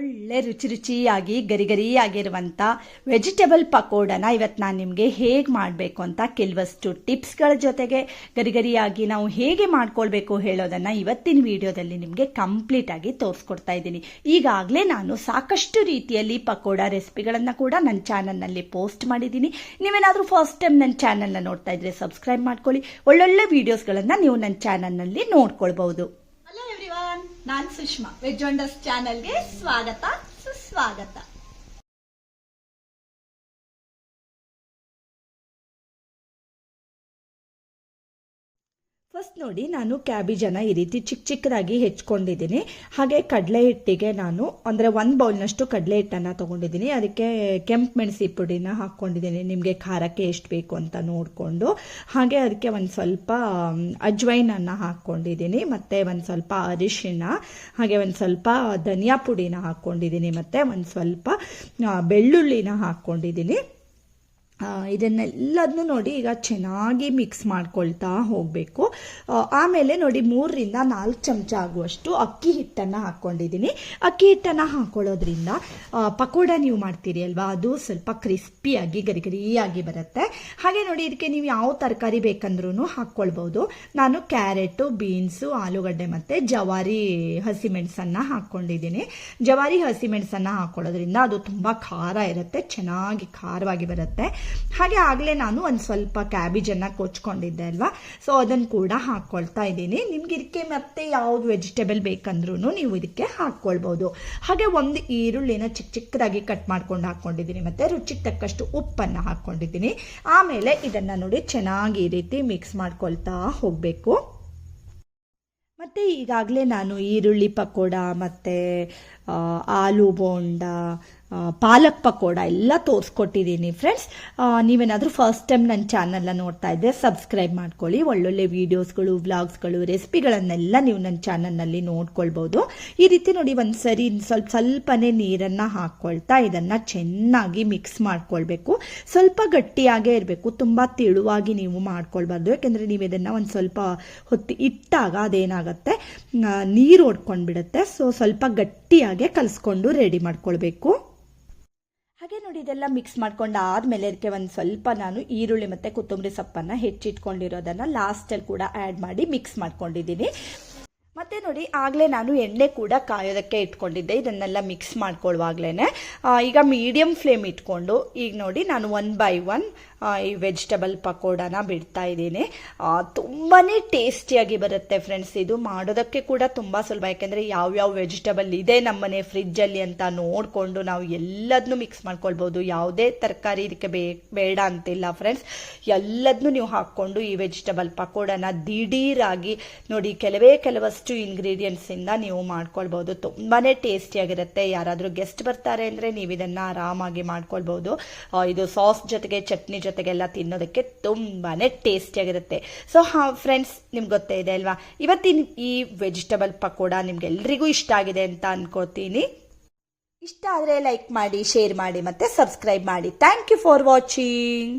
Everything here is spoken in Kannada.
ಒಳ್ಳೆ ರುಚಿ ರುಚಿಯಾಗಿ ಗರಿ ಗರಿಯಾಗಿರುವಂಥ ವೆಜಿಟೇಬಲ್ ಪಕೋಡನ ಇವತ್ತು ನಾನು ನಿಮಗೆ ಹೇಗೆ ಮಾಡಬೇಕು ಅಂತ ಕೆಲವಷ್ಟು ಟಿಪ್ಸ್ಗಳ ಜೊತೆಗೆ ಗರಿ ಗರಿಯಾಗಿ ನಾವು ಹೇಗೆ ಮಾಡ್ಕೊಳ್ಬೇಕು ಹೇಳೋದನ್ನು ಇವತ್ತಿನ ವಿಡಿಯೋದಲ್ಲಿ ನಿಮಗೆ ಕಂಪ್ಲೀಟಾಗಿ ತೋರಿಸ್ಕೊಡ್ತಾ ಇದ್ದೀನಿ. ಈಗಾಗಲೇ ನಾನು ಸಾಕಷ್ಟು ರೀತಿಯಲ್ಲಿ ಪಕೋಡ ರೆಸಿಪಿಗಳನ್ನು ಕೂಡ ನನ್ನ ಚಾನಲ್ನಲ್ಲಿ ಪೋಸ್ಟ್ ಮಾಡಿದ್ದೀನಿ. ನೀವೇನಾದರೂ ಫಸ್ಟ್ ಟೈಮ್ ನನ್ನ ಚಾನಲ್ನ ನೋಡ್ತಾ ಇದ್ರೆ ಸಬ್ಸ್ಕ್ರೈಬ್ ಮಾಡ್ಕೊಳ್ಳಿ. ಒಳ್ಳೊಳ್ಳೆ ವಿಡಿಯೋಸ್ಗಳನ್ನು ನೀವು ನನ್ನ ಚಾನಲ್ನಲ್ಲಿ ನೋಡ್ಕೊಳ್ಬಹುದು. ನಾನು ಸುಷ್ಮಾ. ವೆಜ್ ವಂಡರ್ಸ್ ಚಾನಲ್ಗೆ ಸ್ವಾಗತ ಸುಸ್ವಾಗತ. ಫಸ್ಟ್ ನೋಡಿ ನಾನು ಕ್ಯಾಬೇಜನ್ನು ಈ ರೀತಿ ಚಿಕ್ಕ ಚಿಕ್ಕದಾಗಿ ಹೆಚ್ಕೊಂಡಿದ್ದೀನಿ. ಹಾಗೆ ಕಡಲೆ ಹಿಟ್ಟಿಗೆ ನಾನು ಅಂದರೆ ಒಂದು ಬೌಲ್ನಷ್ಟು ಕಡಲೆ ಹಿಟ್ಟನ್ನು ತೊಗೊಂಡಿದ್ದೀನಿ. ಅದಕ್ಕೆ ಕೆಂಪು ಮೆಣಸಿ ಪುಡಿನ ಹಾಕ್ಕೊಂಡಿದ್ದೀನಿ. ನಿಮಗೆ ಖಾರಕ್ಕೆ ಎಷ್ಟು ಬೇಕು ಅಂತ ನೋಡಿಕೊಂಡು. ಹಾಗೆ ಅದಕ್ಕೆ ಒಂದು ಸ್ವಲ್ಪ ಅಜ್ವೈನನ್ನು ಹಾಕ್ಕೊಂಡಿದ್ದೀನಿ. ಮತ್ತು ಒಂದು ಸ್ವಲ್ಪ ಅರಿಶಿಣ, ಹಾಗೆ ಒಂದು ಸ್ವಲ್ಪ ಧನಿಯಾ ಪುಡಿನ ಹಾಕ್ಕೊಂಡಿದ್ದೀನಿ. ಮತ್ತು ಒಂದು ಸ್ವಲ್ಪ ಬೆಳ್ಳುಳ್ಳಿನ ಹಾಕ್ಕೊಂಡಿದ್ದೀನಿ. ಇದನ್ನೆಲ್ಲದನ್ನು ನೋಡಿ ಈಗ ಚೆನ್ನಾಗಿ ಮಿಕ್ಸ್ ಮಾಡ್ಕೊಳ್ತಾ ಹೋಗಬೇಕು. ಆಮೇಲೆ ನೋಡಿ ಮೂರರಿಂದ ನಾಲ್ಕು ಚಮಚ ಆಗುವಷ್ಟು ಅಕ್ಕಿ ಹಿಟ್ಟನ್ನು ಹಾಕ್ಕೊಂಡಿದ್ದೀನಿ ಅಕ್ಕಿ ಹಿಟ್ಟನ್ನು ಹಾಕೊಳ್ಳೋದ್ರಿಂದ ಆ, ಪಕೋಡ ನೀವು ಮಾಡ್ತೀರಿ ಅಲ್ವಾ? ಅದು ಸ್ವಲ್ಪ ಕ್ರಿಸ್ಪಿಯಾಗಿ ಗರಿ ಗರಿಯಾಗಿ ಬರುತ್ತೆ. ಹಾಗೆ ನೋಡಿ ಇದಕ್ಕೆ ನೀವು ಯಾವ ತರಕಾರಿ ಬೇಕಂದ್ರೂ ಹಾಕ್ಕೊಳ್ಬೋದು. ನಾನು ಕ್ಯಾರೆಟು ಬೀನ್ಸು ಆಲೂಗಡ್ಡೆ ಮತ್ತು ಜವಾರಿ ಹಸಿಮೆಣಸನ್ನು ಹಾಕ್ಕೊಂಡಿದ್ದೀನಿ. ಜವಾರಿ ಹಸಿಮೆಣಸನ್ನು ಹಾಕ್ಕೊಳ್ಳೋದ್ರಿಂದ ಅದು ತುಂಬ ಖಾರ ಇರುತ್ತೆ ಚೆನ್ನಾಗಿ ಖಾರವಾಗಿ ಬರುತ್ತೆ. ಹಾಗೆ ಆಗಲೇ ನಾನು ಒಂದು ಸ್ವಲ್ಪ ಕ್ಯಾಬೇಜನ್ನು ಕೊಚ್ಕೊಂಡಿದ್ದೆ ಅಲ್ವಾ? ಸೊ ಅದನ್ನು ಕೂಡ ಹಾಕ್ಕೊಳ್ತಾ ಇದ್ದೀನಿ. ನಿಮ್ಗೆ ಇದಕ್ಕೆ ಮತ್ತೆ ಯಾವುದು ವೆಜಿಟೇಬಲ್ ಬೇಕಂದ್ರೂ ನೀವು ಇದಕ್ಕೆ ಹಾಕ್ಕೊಳ್ಬೋದು ಹಾಗೆ ಒಂದು ಈರುಳ್ಳಿನ ಚಿಕ್ಕ ಚಿಕ್ಕದಾಗಿ ಕಟ್ ಮಾಡ್ಕೊಂಡು ಹಾಕ್ಕೊಂಡಿದ್ದೀನಿ ಮತ್ತು ರುಚಿಗೆ ತಕ್ಕಷ್ಟು ಉಪ್ಪನ್ನು ಹಾಕ್ಕೊಂಡಿದ್ದೀನಿ ಆಮೇಲೆ ಇದನ್ನು ನೋಡಿ ಚೆನ್ನಾಗಿ ಈ ರೀತಿ ಮಿಕ್ಸ್ ಮಾಡ್ಕೊಳ್ತಾ ಹೋಗಬೇಕು. ಮತ್ತು ಈಗಾಗಲೇ ನಾನು ಈರುಳ್ಳಿ ಪಕೋಡ ಮತ್ತು ಆಲೂ ಬೋಂಡ ಪಾಲಕ್ ಪಕೋಡ ಎಲ್ಲ ತೋರಿಸ್ಕೊಟ್ಟಿದ್ದೀನಿ ಫ್ರೆಂಡ್ಸ್ ನೀವೇನಾದರೂ ಫಸ್ಟ್ ಟೈಮ್ ನನ್ನ ಚಾನಲ್ನ ನೋಡ್ತಾ ಇದ್ದರೆ ಸಬ್ಸ್ಕ್ರೈಬ್ ಮಾಡ್ಕೊಳ್ಳಿ. ಒಳ್ಳೊಳ್ಳೆ ವೀಡಿಯೋಸ್ಗಳು ವ್ಲಾಗ್ಸ್ಗಳು ರೆಸಿಪಿಗಳನ್ನೆಲ್ಲ ನೀವು ನನ್ನ ಚಾನಲ್ನಲ್ಲಿ ನೋಡ್ಕೊಳ್ಬೋದು. ಈ ರೀತಿ ನೋಡಿ ಒಂದು ಸರಿ ಸ್ವಲ್ಪ ಸ್ವಲ್ಪನೇ ನೀರನ್ನು ಹಾಕ್ಕೊಳ್ತಾ ಇದನ್ನು ಚೆನ್ನಾಗಿ ಮಿಕ್ಸ್ ಮಾಡ್ಕೊಳ್ಬೇಕು. ಸ್ವಲ್ಪ ಗಟ್ಟಿಯಾಗೇ ಇರಬೇಕು. ತುಂಬ ತೆಳುವಾಗಿ ನೀವು ಮಾಡ್ಕೊಳ್ಬಾರ್ದು. ಯಾಕೆಂದರೆ ನೀವು ಇದನ್ನು ಒಂದು ಸ್ವಲ್ಪ ಹೊತ್ತಿ ಇಟ್ಟಾಗ ಅದೇನಾಗುತ್ತೆ? ನೀರು ಹೊಡ್ಕೊಂಡು ಬಿಡುತ್ತೆ ಸೊ ಸ್ವಲ್ಪ ಗಟ್ಟಿಯಾಗೆ ಕಲಿಸ್ಕೊಂಡು ರೆಡಿ ಮಾಡ್ಕೊಳ್ಬೇಕು. ಹಾಗೆ ನೋಡಿ ಇದೆಲ್ಲ ಮಿಕ್ಸ್ ಮಾಡ್ಕೊಂಡು ಆದಮೇಲೆ ಇದಕ್ಕೆ ಒಂದು ಸ್ವಲ್ಪ ನಾನು ಈರುಳ್ಳಿ ಮತ್ತು ಕೊತ್ತಂಬರಿ ಸೊಪ್ಪನ್ನು ಹೆಚ್ಚಿಟ್ಕೊಂಡಿರೋದನ್ನು ಲಾಸ್ಟಲ್ಲಿ ಕೂಡ ಆ್ಯಡ್ ಮಾಡಿ ಮಿಕ್ಸ್ ಮಾಡ್ಕೊಂಡಿದ್ದೀನಿ. ಮತ್ತೆ ನೋಡಿ, ಆಗಲೇ ನಾನು ಎಣ್ಣೆ ಕೂಡ ಕಾಯೋದಕ್ಕೆ ಇಟ್ಕೊಂಡಿದ್ದೆ. ಇದನ್ನೆಲ್ಲ ಮಿಕ್ಸ್ ಮಾಡ್ಕೊಳ್ಳುವಾಗ್ಲೇ ಈಗ ಮೀಡಿಯಮ್ ಫ್ಲೇಮ್ ಇಟ್ಕೊಂಡು, ಈಗ ನೋಡಿ ನಾನು ಒನ್ ಬೈ ಒನ್ ಈ ವೆಜಿಟಬಲ್ ಪಕೋಡನ ಬಿಡ್ತಾ ಇದ್ದೀನಿ. ತುಂಬಾ ಟೇಸ್ಟಿಯಾಗಿ ಬರುತ್ತೆ ಫ್ರೆಂಡ್ಸ್ ಇದು ಮಾಡೋದಕ್ಕೆ ಕೂಡ ತುಂಬ ಸುಲಭ. ಯಾಕೆಂದರೆ ಯಾವ್ಯಾವ ವೆಜಿಟಬಲ್ ಇದೆ ನಮ್ಮನೆ ಫ್ರಿಜ್ಜಲ್ಲಿ ಅಂತ ನೋಡಿಕೊಂಡು ನಾವು ಎಲ್ಲದನ್ನೂ ಮಿಕ್ಸ್ ಮಾಡ್ಕೊಳ್ಬೋದು. ಯಾವುದೇ ತರಕಾರಿ ಇದಕ್ಕೆ ಬೇಡ ಅಂತಿಲ್ಲ ಫ್ರೆಂಡ್ಸ್ ಎಲ್ಲದನ್ನು ನೀವು ಹಾಕ್ಕೊಂಡು ಈ ವೆಜಿಟಬಲ್ ಪಕೋಡನ ದಿಢೀರಾಗಿ ನೋಡಿ, ಕೆಲವೇ ಕೆಲವಷ್ಟು ಇಂಗ್ರೀಡಿಯೆಂಟ್ಸಿಂದ ನೀವು ಮಾಡ್ಕೊಳ್ಬೋದು ತುಂಬಾ ಟೇಸ್ಟಿಯಾಗಿರುತ್ತೆ ಯಾರಾದರೂ ಗೆಸ್ಟ್ ಬರ್ತಾರೆ ಅಂದರೆ ನೀವು ಇದನ್ನು ಆರಾಮಾಗಿ ಮಾಡ್ಕೊಳ್ಬೋದು ಇದು ಸಾಸ್ ಜೊತೆಗೆ ಚಟ್ನಿ ಜೊತೆಗೆಲ್ಲ ತಿನ್ನೋದಕ್ಕೆ ತುಂಬಾ ಟೇಸ್ಟಿಯಾಗಿರುತ್ತೆ ಸೊ ಹಾ ಫ್ರೆಂಡ್ಸ್ ನಿಮ್ಗೆ ಗೊತ್ತೇ ಇದೆ ಅಲ್ವಾ? ಇವತ್ತಿನ ಈ ವೆಜಿಟಬಲ್ ಪಕೋಡ ನಿಮ್ಗೆಲ್ರಿಗೂ ಇಷ್ಟ ಆಗಿದೆ ಅಂತ ಅನ್ಕೋತೀನಿ. ಇಷ್ಟ ಆದರೆ ಲೈಕ್ ಮಾಡಿ ಶೇರ್ ಮಾಡಿ ಮತ್ತು ಸಬ್ಸ್ಕ್ರೈಬ್ ಮಾಡಿ. Thank you for watching